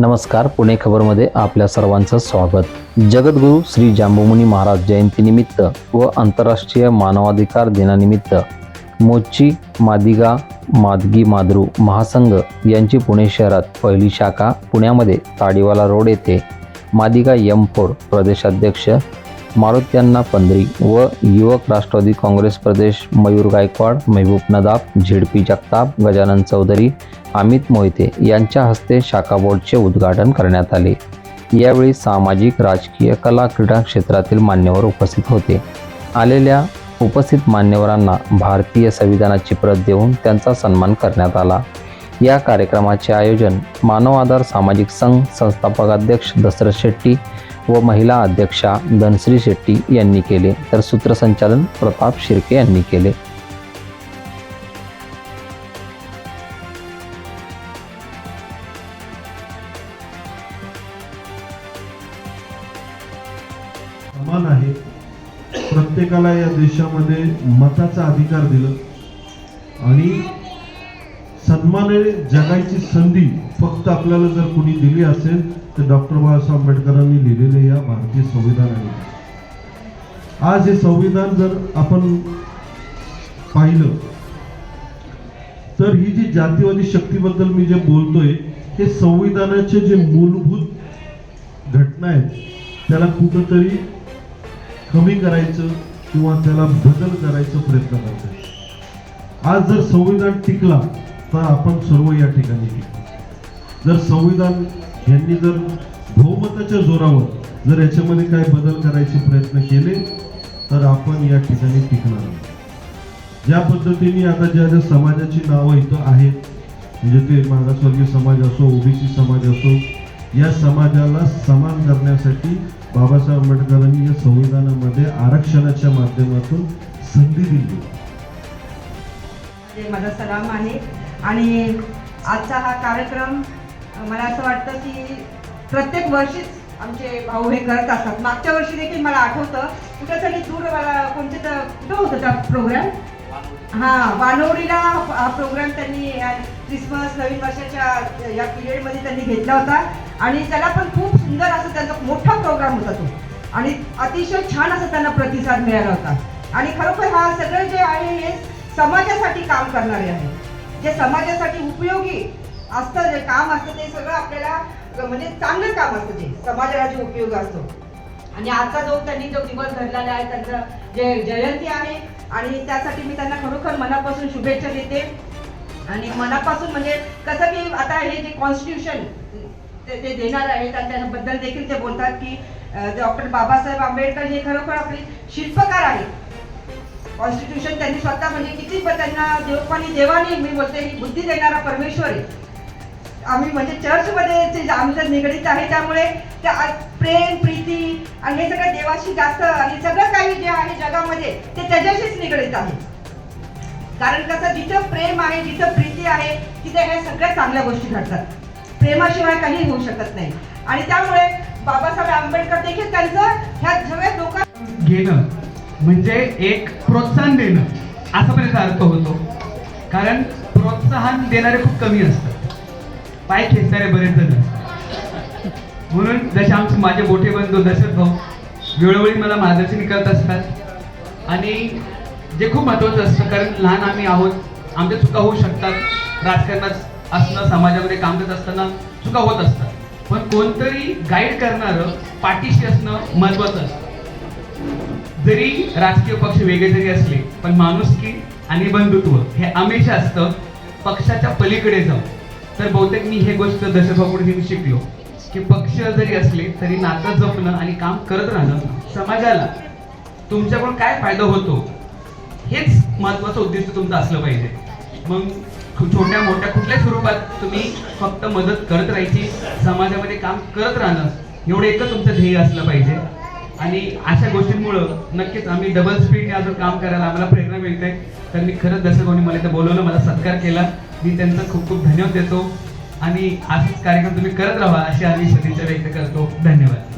नमस्कार पुणे खबरमध्ये आपल्या सर्वांचं स्वागत. जगद्गुरू श्री जांबुमुनी महाराज जयंतीनिमित्त व आंतरराष्ट्रीय मानवाधिकार दिनानिमित्त मोची मादिगा मादगी मादरू महासंघ यांची पुणे शहरात पहिली शाखा पुण्यामध्ये ताडीवाला रोड येथे मादिगा यम फोर प्रदेशाध्यक्ष मारुत्यांना पंधरी व युवक राष्ट्रवादी काँग्रेस प्रदेश मयूर गायकवाड महबूब नदाब झिडपी जगताप गजानन चौधरी अमित मोहिते यांच्या हस्ते शाखा बोर्डचे उद्घाटन करण्यात आले. यावेळी सामाजिक राजकीय कला क्रीडा क्षेत्रातील मान्यवर उपस्थित होते. आलेल्या उपस्थित मान्यवरांना भारतीय संविधानाची प्रत देऊन त्यांचा सन्मान करण्यात आला. या कार्यक्रमाचे आयोजन मानव आधार सामाजिक संघ संस्थापक अध्यक्ष दशरथ शेट्टी व महिला अध्यक्षा धनश्री शेट्टी यांनी केले तर सूत्रसंचालन प्रताप शिर्के यांनी केले. समान आहे. प्रत्येकाला या देशामध्ये मताचा अधिकार दिला आणि सन्मानाने जगायची संधी फक्त आपल्याला जर कुणी दिली असेल तर डॉक्टर बाबासाहेब आंबेडकरांनी लिहिलेले या भारतीय संविधान आहे आज हे संविधान जर आपण पाहिलं तर ही जी जातीवादी शक्तीबद्दल मी जे बोलतोय हे संविधानाचे जे मूलभूत घटना आहेत त्याला कुठंतरी कमी करायचं किंवा त्याला बदल करायचा प्रयत्न करतात आज जर संविधान टिकला तर आपण सर्व या ठिकाणी जर संविधान यांनी जर बहुमताच्या जोरावर जर याच्यामध्ये काय बदल करायचे प्रयत्न केले तर आपण या ठिकाणी टिकणार आहोत. ज्या पद्धतीने आता ज्या ज्या समाजाची नावं इथं आहेत म्हणजे ते मागासवर्गीय समाज असो ओबीसी समाज असो या समाजाला समान करण्यासाठी बाबासाहेब आंबेडकरांनी या संविधानामध्ये आरक्षणाच्या माध्यमातून संधी दिली. माझा सलाम आहे. आणि आजचा हा कार्यक्रम मला असं वाटतं की प्रत्येक वर्षीच आमचे भाऊ हे करत असतात. मागच्या वर्षी देखील मला आठवतं कुठंतरी दूर मला कोणते तर कुठं होतं त्या प्रोग्राम हां वानवडीला हा प्रोग्राम त्यांनी क्रिसमस नवीन वर्षाच्या या पिरियडमध्ये त्यांनी घेतला होता. आणि त्याला पण खूप सुंदर असं त्यांचा मोठा प्रोग्राम होता तो. आणि अतिशय छान असा त्यांना प्रतिसाद मिळाला होता. आणि खरोखर हा सगळं जे आहे हे समाजासाठी काम करणारे आहे जे समाजासाठी उपयोगी असतं जे काम असतं ते सगळं आपल्याला म्हणजे चांगलं काम असतं ते. समाजाला जे उपयोग असतो. आणि आजचा जो त्यांनी जो दिवस धरलेला आहे त्यांचं जे जयंती आहे आणि त्यासाठी मी त्यांना खरोखर मनापासून शुभेच्छा देते. आणि मनापासून म्हणजे कसं की आता हे जे कॉन्स्टिट्यूशन ते ते देणार आहे त्यांच्याबद्दल त्याबद्दल देखील ते बोलतात की डॉक्टर बाबासाहेब आंबेडकर हे खरोखर आपले शिल्पकार आहेत. कॉन्स्टिट्यूशन त्यांनी स्वतः म्हणजे किती त्यांना देवपानी देवाने मी बोलते की बुद्धी देणारा परमेश्वर आहे. आम्ही म्हणजे चर्चमध्ये जे आमचं निगडीत आहे त्यामुळे त्या प्रेम प्रीती आणि हे सगळं देवाशी जास्त आणि सगळं काही जे आहे जगामध्ये ते त्याच्याशीच निगडीत आहे. कारण कसं जिथं प्रेम आहे जिथं प्रीती आहे तिथे ह्या सगळ्या चांगल्या गोष्टी घडतात. प्रेमाशिवाय काही होऊ शकत नाही. आणि त्यामुळे बाबासाहेब आंबेडकर देखील त्यांचं ह्या सगळ्या लोकांना घेणं. म्हणजे एक प्रोत्साहन देणं. असा पण याचा अर्थ होतो. कारण प्रोत्साहन देणारे खूप कमी असतात. पाय खेचणारे बरेच जण म्हणून जसे आमचे माझे मोठे बंधू दशरथ भाऊ वेळोवेळी मला मार्गदर्शन करत असतात. आणि जे खूप महत्त्वाचं असतं कारण लहान आम्ही आहोत आमच्या चुका होऊ शकतात. राजकारणात असणं समाजामध्ये काम करत असताना चुका होत असतात. पण कोणतरी गाईड करणारं पाठीशी असणं महत्त्वाचं असतं. जरी राजकीय पक्ष वेगळे जरी असले पण माणुसकी आणि बंधुत्व हे हमेशा असतं पक्षाच्या पलीकडे जाऊन. तर बहुतेक मी हे गोष्ट दशभापुढे शिकलो की पक्ष जरी असले तरी नातं जपणं आणि काम करत राहणं समाजाला तुमच्याकडून काय फायदा होतो? हेच महत्वाचं उद्दिष्ट तुमचं असलं पाहिजे. मग छोट्या मोठ्या कुठल्या स्वरूपात तुम्ही फक्त मदत करत राहायची समाजामध्ये काम करत राहणं एवढं एकच तुमचं ध्येय असलं पाहिजे. आणि अशा गोष्टींमुळं नक्कीच आम्ही डबल स्पीडने अजून काम करायला आम्हाला प्रेरणा मिळते. तर मी खरंच जसं कोणी मला इथं बोलवलं मला सत्कार केला. मी त्यांचा खूप खूप धन्यवाद देतो. आणि असेच कार्यक्रम तुम्ही करत राहा अशी आम्ही सदिच्छा व्यक्त करतो. धन्यवाद.